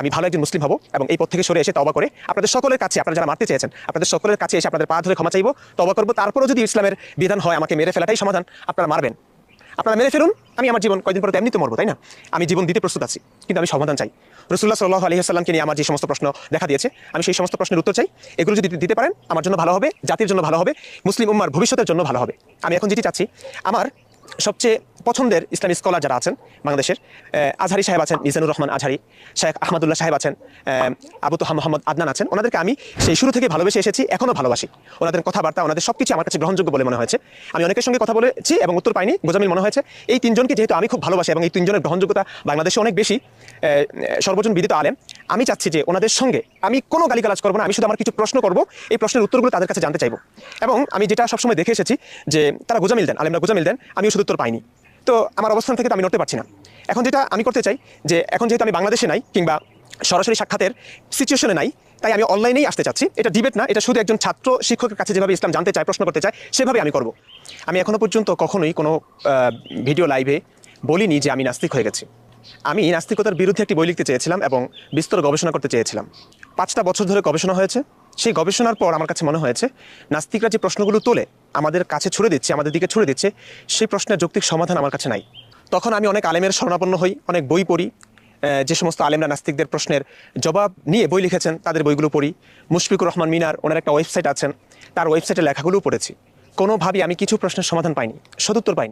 আমি ভালো একজন মুসলিম হব এবং এই পথ থেকে সরে এসে তবা করে আপনাদের সকলের কাছে, আপনারা যারা মারতে চেয়েছেন, আপনাদের সকলের কাছে এসে আপনাদের পা ধরে ক্ষমা চাইব তবা করব। তারপরেও যদি ইসলামের বিধান হয়, আমাকে মেরে ফেলাটাই সমাধান, আপনারা মারবেন। আপনারা মেরে ফেলুন, আমি আমার জীবন কয়দিন পরে এমনিতে মরবো, তাই না? আমি জীবন দিতে প্রস্তুত আছি, কিন্তু আমি সমাধান চাই। রসুল্লাহ সাল্লাহ আলহিহাস্লামকে নিয়ে আমার যে সমস্ত প্রশ্ন দেখা দিয়েছে, আমি সেই সমস্ত প্রশ্নের উত্তর চাই। এগুলো যদি দিতে পারেন, আমার জন্য ভালো হবে, জাতির জন্য ভালো হবে, মুসলিম উম্মার ভবিষ্যতের জন্য ভালো হবে। আমি এখন যেটি চাচ্ছি, আমার সবচেয়ে পছন্দের ইসলামী স্কলার যারা আছেন বাংলাদেশের আজহারি সাহেব আছেন, মিজানুর রহমান আজহারি, শেখ আহমদুল্লাহ সাহেব আছেন আবু তোহা মোহাম্মদ আদনান আছেন। ওনাদেরকে আমি সেই শুরু থেকে ভালোবেসে এসেছি এখনও ভালোবাসি। ওনাদের কথাবার্তা, ওনাদের সব কিছু আমার কাছে গ্রহণযোগ্য বলে মনে হয়েছে। আমি অনেকের সঙ্গে কথা বলেছি এবং উত্তর পাইনি, গোজামিল মনে হয়েছে। এই তিনজনকে যেহেতু আমি খুব ভালোবাসি এবং এই তিনজনের গ্রহণযোগ্যতা বাংলাদেশে অনেক বেশি সর্বজন বিদিত আলেম আমি চাচ্ছি যে ওনাদের সঙ্গে আমি কোনো গালিগালাজ করব না, আমি শুধু আমার কিছু প্রশ্ন করব, এই প্রশ্নের উত্তরগুলো তাদের কাছে জানতে চাইব। এবং আমি যেটা সবসময় দেখে এসেছি যে তারা গোজামিল দেন, আলেমরা গোজামিল দেন আমিও শুধু উত্তর পাইনি। তো আমার অবস্থান থেকে তো আমি নড়তে পারছি না। এখন যেটা আমি করতে চাই যে এখন যেহেতু আমি বাংলাদেশে নাই কিংবা সরাসরি সাক্ষাতের সিচুয়েশনে নাই, তাই আমি অনলাইনেই আসতে চাচ্ছি। এটা ডিবেট না, এটা শুধু একজন ছাত্র শিক্ষকের কাছে যেভাবে ইসলাম জানতে চায়, প্রশ্ন করতে চায় সেভাবে আমি করব। আমি এখনও পর্যন্ত কখনোই কোনো ভিডিও লাইভে বলিনি যে আমি নাস্তিক হয়ে গেছি। আমি নাস্তিকতার বিরুদ্ধে একটি বই লিখতে চেয়েছিলাম এবং বিস্তর গবেষণা করতে চেয়েছিলাম। পাঁচটা বছর ধরে গবেষণা হয়েছে। সেই গবেষণার পর আমার কাছে মনে হয়েছে, নাস্তিকরা যে প্রশ্নগুলো তোলে, আমাদের কাছে ছুড়ে দিচ্ছে, আমাদের দিকে ছুড়ে দিচ্ছে, সেই প্রশ্নের যৌক্তিক সমাধান আমার কাছে নাই। তখন আমি অনেক আলেমের শরণাপন্ন হই, অনেক বই পড়ি যে সমস্ত আলেমরা নাস্তিকদের প্রশ্নের জবাব নিয়ে বই লিখেছেন, তাদের বইগুলো পড়ি। মুশফিকুর রহমান মিনার, ওনার একটা ওয়েবসাইট আছেন, তার ওয়েবসাইটে লেখাগুলোও পড়েছি। কোনোভাবেই আমি কিছু প্রশ্নের সমাধান পাইনি, সদুত্তর পাইনি।